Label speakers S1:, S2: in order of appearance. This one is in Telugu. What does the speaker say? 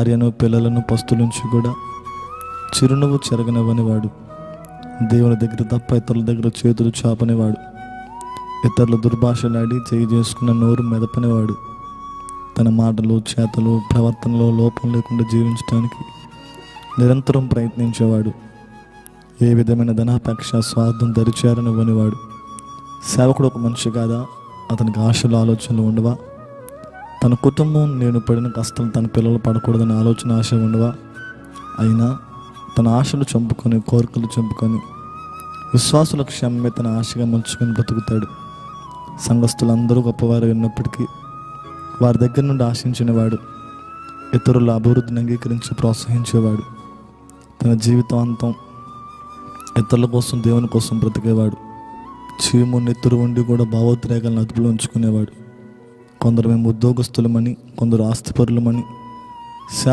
S1: భార్యను పిల్లలను పస్తులుంచి కూడా చిరునవ్వు చెరగనివ్వనివాడు. దేవుని దగ్గర తప్ప ఇతరుల దగ్గర చేతులు చాపనివాడు. ఇతరుల దుర్భాషలాడి చేయి చేసుకున్న నోరు మెదపనివాడు. తన మాటలు చేతలు ప్రవర్తనలో లోపం లేకుండా జీవించడానికి నిరంతరం ప్రయత్నించేవాడు. ఏ విధమైన ధనాపేక్ష స్వార్థం దరిచేరనివ్వనివాడు. సేవకుడు ఒక మనిషి కాదా? అతనికి ఆశలు ఆలోచనలు ఉండవా? తన కుటుంబం నేను పడిన కష్టం తన పిల్లలు పడకూడదనే ఆలోచన ఆశ ఉండవా? అయినా తన ఆశలు చంపుకొని కోరికలు చంపుకొని విశ్వాసుల క్షమ్మే తన ఆశగా మలుచుకొని బ్రతుకుతాడు సంఘస్థులందరూ గొప్పవారు ఉన్నప్పటికీ వారి దగ్గర నుండి ఆశించినవాడు ఇతరుల అభివృద్ధిని అంగీకరించి ప్రోత్సహించేవాడు తన జీవితాంతం ఇతరుల కోసం దేవుని కోసం బ్రతికేవాడు చీము నెత్తురు ఉండి కూడా భావోద్రేకాలను అదుపులో ఉంచుకునేవాడు. కొందరు మేము ఉద్యోగస్తులమని కొందరు ఆస్తిపరులమని